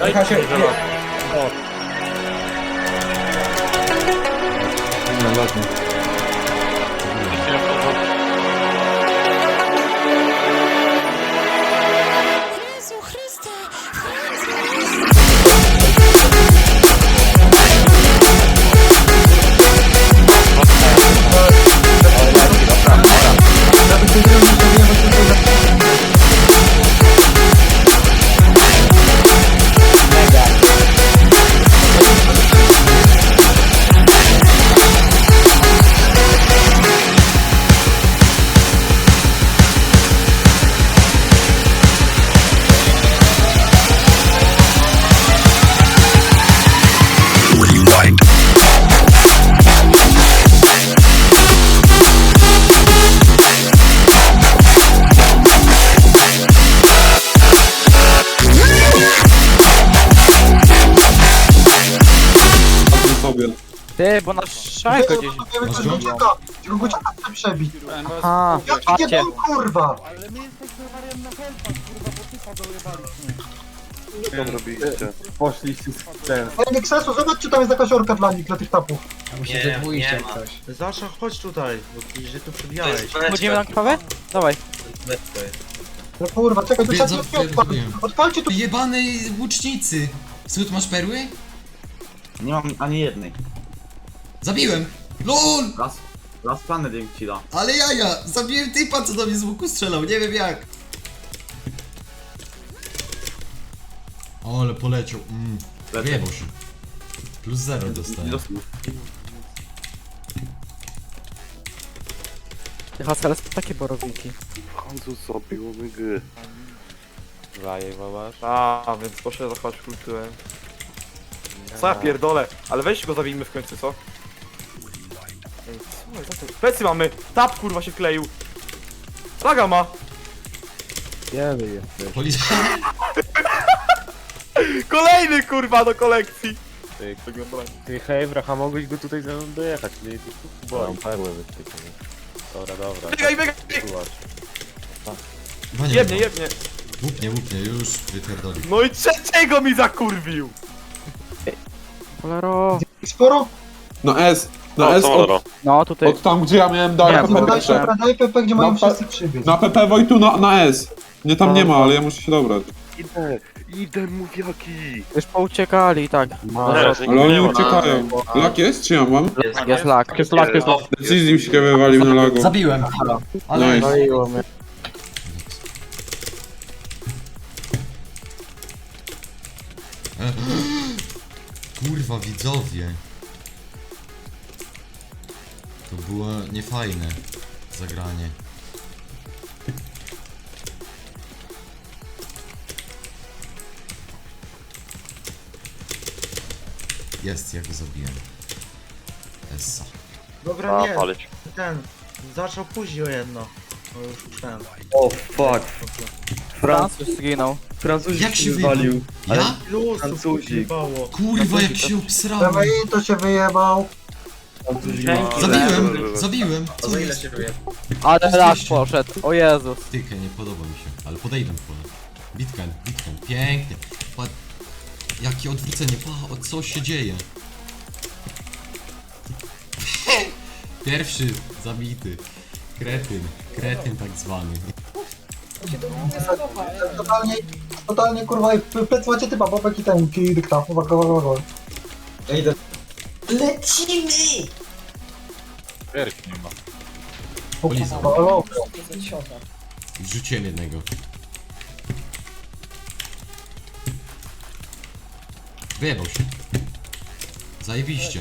Daj się, Jezu sobie. Ty, bo nasz szajko gdzieś... Wiemy, że? Guciaka, tylko Guciaka chce przebić. Aha, Jaki patrzcie. jeden kurwa! Poszliście z ten. Ej, Nexesu, zobacz czy tam jest jakaś orka dla nich, dla tych tapów. Musi ze dwójście ktoś. Zasza, chodź tutaj, bo ty, że tu przebijałeś. Chodzimy na kawę? Dawaj. No kurwa, czekaj, tu Wy- trzeba nie odpal. wiem. Odpalcie tu Jebanej łucznicy! Słód masz perły? Nie mam ani jednej. Zabiłem! LOL! Las, las planet ci da. Ale jaja! Zabiłem typa, co do mnie z łuku strzelał, nie wiem jak. O, ale poleciał. Mm. Lecę. Wyjebał się. Plus zero dostałem. Ty Haskell, takie borowniki. A, więc proszę zachować kulturę. Co ja pierdolę? Ale weź go zabijmy w końcu, co? Ej, co jest za to? Plecy mamy! Tap kurwa się wkleił! Laga ma! Policja. Kolejny kurwa do kolekcji! Ty hej, bracha, mogłeś go tutaj ze mną dojechać, nie? Bo mam perły Dobra, dobra. Biegaj, biegaj! Wania, Jebnie, jebnie! Łupnie, łupnie, już wypierdoli. No i trzeciego mi zakurwił! Cholero. sporo. Na S. Na S od, No, tutaj... od tam gdzie ja miałem dać Nie, PP Daj jeszcze. PP, daj PP, gdzie mają No, wszyscy przybiec. Na PP Wojtu na, na S. Nie tam nie ma, ale ja muszę się dobrać. Już pouciekali, tak. Ale oni uciekają. Lak jest czy ja mam? Jest lak. Jest lak, jest lak. Decyzji mi się wywalił na lagu. Zabiłem! Ale... Nice. E, Kurwa, widzowie. To było niefajne zagranie. Jest, ja go zabiłem. Essa. Dobra, nie. Ten, zaczął później o jedno. No już ten. O fuck. Francuz zginął. Francuzi Jak się wywalił? Ja? Francuzi. Kurwa, jak się obsrałem. Dawaj, to się wyjebał. Zabiłem, zabiłem. Co jest? Ale lak poszedł. O Jezus. Tykę, nie podoba mi się, ale podejdę w pole. Bitcoin, Bitcoin, pięknie. Pa... Jakie odwrócenie, pa, o co się dzieje? Pierwszy zabity. Kretyn, kretyn tak zwany. Totalnie, totalnie kurwa, ej, w plecy macie typa, babek i ten, i dykta. Uwaga, uwaga, uwaga. Ja idę. Lecimy! Polizał. Halo, Wrzuciłem jednego. Wyjebał się. Zajebiście.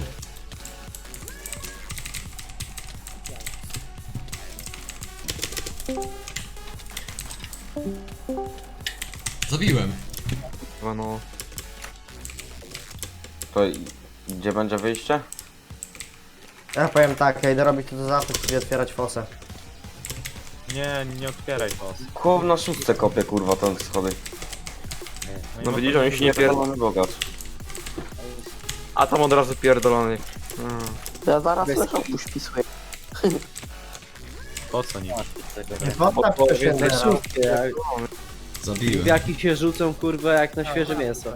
Zabiłem. No. To i- gdzie będzie wyjście? Ja powiem tak, ja idę robić to do zapyt, czyli otwierać fosę. Nie, nie otwieraj to. Chłop na szóstce kopie kurwa te schody. No widzisz, oni się nie. Pierdolony bogacz. A tam od razu pierdolony. Mm. Ja zaraz leżę uśpi swoje. Po co nie? Wodna to się wyjebał. Zabiłem. Wiaki się rzucą kurwa jak na świeże mięso.